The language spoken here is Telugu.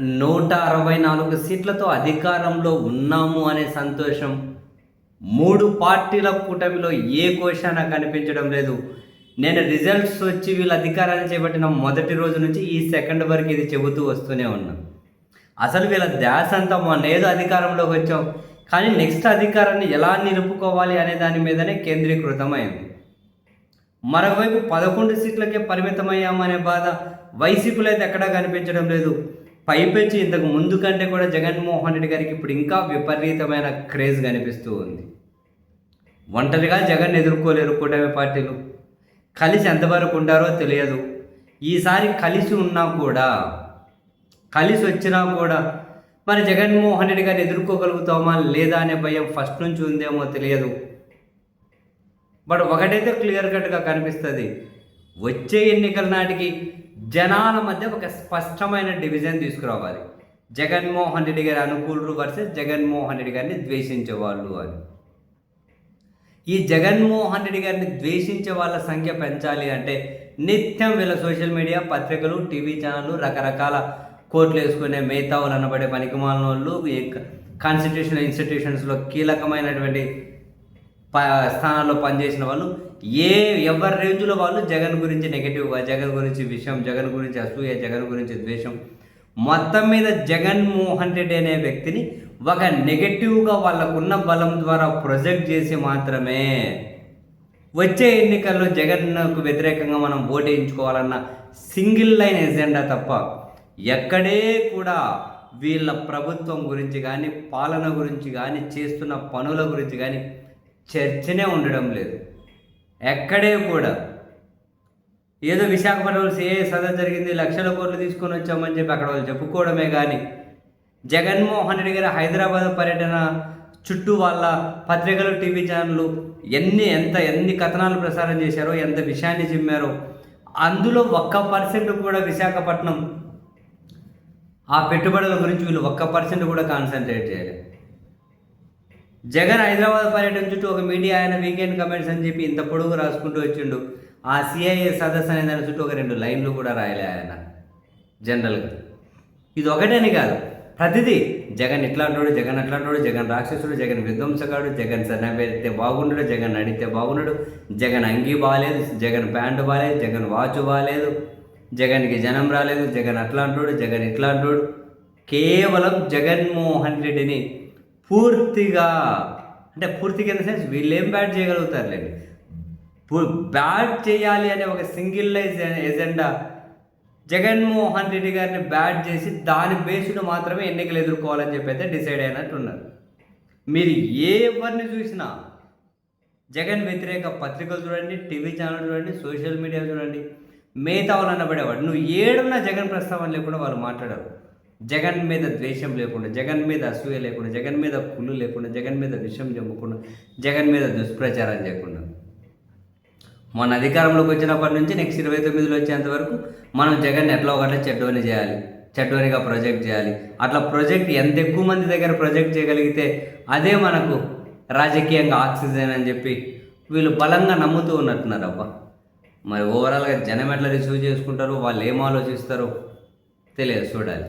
నూట అరవై నాలుగు సీట్లతో అధికారంలో ఉన్నాము అనే సంతోషం. మూడు పార్టీల కూటమిలో ఏ కోశాన కనిపించడం లేదు. నేను రిజల్ట్స్ వచ్చి వీళ్ళ అధికారాన్ని చేపట్టిన మొదటి రోజు నుంచి ఈ సెకండ్ వరకు ఇది చెబుతూ వస్తూనే ఉన్నా. అసలు వీళ్ళ ధ్యాస అంతా మొన్న ఏదో అధికారంలోకి వచ్చాం. కానీ నెక్స్ట్ అధికారాన్ని ఎలా నిలుపుకోవాలి అనే దాని మీదనే కేంద్రీకృతమైంది. మరోవైపు పదకొండు సీట్లకే పరిమితమయ్యామనే బాధ వైసీపీలో అయితే ఎక్కడా కనిపించడం లేదు. పైపెచ్చి ఇంతకు ముందు కంటే కూడా జగన్మోహన్ రెడ్డి గారికి ఇప్పుడు ఇంకా విపరీతమైన క్రేజ్ కనిపిస్తూ ఉంది. ఒంటరిగా జగన్ ఎదుర్కోలేరు కూటమి పార్టీలు. కలిసి ఎంతవరకు ఉంటారో తెలియదు. ఈసారి కలిసి ఉన్నా కూడా కలిసి వచ్చినా కూడా మరి జగన్మోహన్ రెడ్డి గారిని ఎదుర్కోగలుగుతామా లేదా అనే భయం ఫస్ట్ నుంచి ఉందేమో తెలియదు. బట్ ఒకటైతే క్లియర్ కట్గా కనిపిస్తుంది. వచ్చే ఎన్నికల నాటికి జనాల మధ్య ఒక స్పష్టమైన డివిజన్ తీసుకురావాలి. జగన్మోహన్ రెడ్డి గారి అనుకూలుడు వర్సెస్ జగన్మోహన్ రెడ్డి గారిని ద్వేషించే వాళ్ళు అని. ఈ జగన్మోహన్ రెడ్డి గారిని ద్వేషించే వాళ్ళ సంఖ్య పెంచాలి అంటే నిత్యం వీళ్ళ సోషల్ మీడియా పత్రికలు టీవీ ఛానళ్ళు రకరకాల కోట్లు వేసుకునే మేతావులు అనబడే పనికిమాలిన వాళ్ళు కాన్స్టిట్యూషనల్ ఇన్స్టిట్యూషన్స్లో కీలకమైనటువంటి ప స్థానాల్లో పనిచేసిన వాళ్ళు ఏ ఎవరి రేంజ్లో వాళ్ళు జగన్ గురించి నెగిటివ్గా జగన్ గురించి విషయం జగన్ గురించి అసూయ జగన్ గురించి ద్వేషం మొత్తం మీద జగన్మోహన్ రెడ్డి అనే వ్యక్తిని ఒక నెగటివ్గా వాళ్ళకున్న బలం ద్వారా ప్రొజెక్ట్ చేసి మాత్రమే వచ్చే ఎన్నికల్లో జగన్కు వ్యతిరేకంగా మనం ఓటేయించుకోవాలన్న సింగిల్ లైన్ ఎజెండా తప్ప ఎక్కడే కూడా వీళ్ళ ప్రభుత్వం గురించి కానీ పాలన గురించి కానీ చేస్తున్న పనుల గురించి కానీ చర్చనే ఉండడం లేదు. ఎక్కడే కూడా. ఏదో విశాఖపట్నంలో ఏ సదస్సు జరిగింది లక్షల కోట్లు తీసుకొని వచ్చామని చెప్పి అక్కడ వాళ్ళు చెప్పుకోవడమే కానీ జగన్మోహన్ రెడ్డి గారి హైదరాబాద్ పర్యటన చుట్టూ వాళ్ళ పత్రికలు టీవీ ఛానళ్ళు ఎన్ని ఎంత ఎన్ని కథనాలు ప్రసారం చేశారో ఎంత విషయాన్ని చిమ్మారో అందులో ఒక్క పర్సెంట్ కూడా విశాఖపట్నం ఆ పెట్టుబడుల గురించి వీళ్ళు ఒక్క పర్సెంట్ కూడా కాన్సన్ట్రేట్ చేయలేదు. జగన్ హైదరాబాద్ పర్యటన చుట్టూ ఒక మీడియా ఆయన వీకెండ్ కమెంట్స్ అని చెప్పి ఇంత పొడుగు రాసుకుంటూ వచ్చిండు. ఆ సిఐఏ సదస్సు అనే దాని చుట్టూ ఒక రెండు లైన్లు కూడా రాయలే ఆయన. జనరల్గా ఇది ఒకటేని కాదు. ప్రతిదీ జగన్ ఇట్లాంటోడు జగన్ అట్లాంటోడు జగన్ రాక్షసుడు జగన్ విధ్వంసకాడు జగన్ సన్నబెడితే బాగుండడు జగన్ అడిగితే బాగుండడు జగన్ అంగీ బాగాలేదు జగన్ ప్యాంటు బాగాలేదు జగన్ వాచ్ బాగాలేదు జగన్కి జనం రాలేదు జగన్ అట్లాంటోడు జగన్ ఇట్లాంటోడు. కేవలం జగన్మోహన్ రెడ్డిని పూర్తిగా అంటే పూర్తిగా ఇన్ ద సెన్స్ వీళ్ళు ఏం బ్యాట్ చేయగలుగుతారులేండి. బ్యాట్ చేయాలి అనే ఒక సింగిల్ ఎజెండా జగన్మోహన్ రెడ్డి గారిని బ్యాట్ చేసి దాని బేస్డ్ మాత్రమే ఎన్నికలు ఎదుర్కోవాలని చెప్పి అయితే డిసైడ్ అయినట్టున్నారు. మీరు ఏ ఎవరిని చూసినా జగన్ వ్యతిరేక పత్రికలు చూడండి టీవీ ఛానల్ చూడండి సోషల్ మీడియా చూడండి మిగతా వాళ్ళు అనబడేవాడు. నువ్వు ఏడున్నా జగన్ ప్రస్తావన లేకుండా వాళ్ళు మాట్లాడరు. జగన్ మీద ద్వేషం లేకుండా జగన్ మీద అసూయ లేకుండా జగన్ మీద కుళ్ళు లేకుండా జగన్ మీద విషం జమ్మకుండా జగన్ మీద దుష్ప్రచారం చేయకుండా మన అధికారంలోకి వచ్చినప్పటి నుంచి నెక్స్ట్ ఇరవై తొమ్మిదిలో వచ్చేంత వరకు మనం జగన్ ఎట్లా ఒకటే చెడ్డోని చేయాలి చెడ్డోనిగా ప్రొజెక్ట్ చేయాలి. అట్లా ప్రొజెక్ట్ ఎంత ఎక్కువ మంది దగ్గర ప్రొజెక్ట్ చేయగలిగితే అదే మనకు రాజకీయంగా ఆక్సిజన్ అని చెప్పి వీళ్ళు బలంగా నమ్ముతూ ఉన్నట్టున్నారు అబ్బా. మరి ఓవరాల్గా జనం ఎట్లా రిసీవ్ చేసుకుంటారో వాళ్ళు ఏం ఆలోచిస్తారో తెలియదు చూడాలి.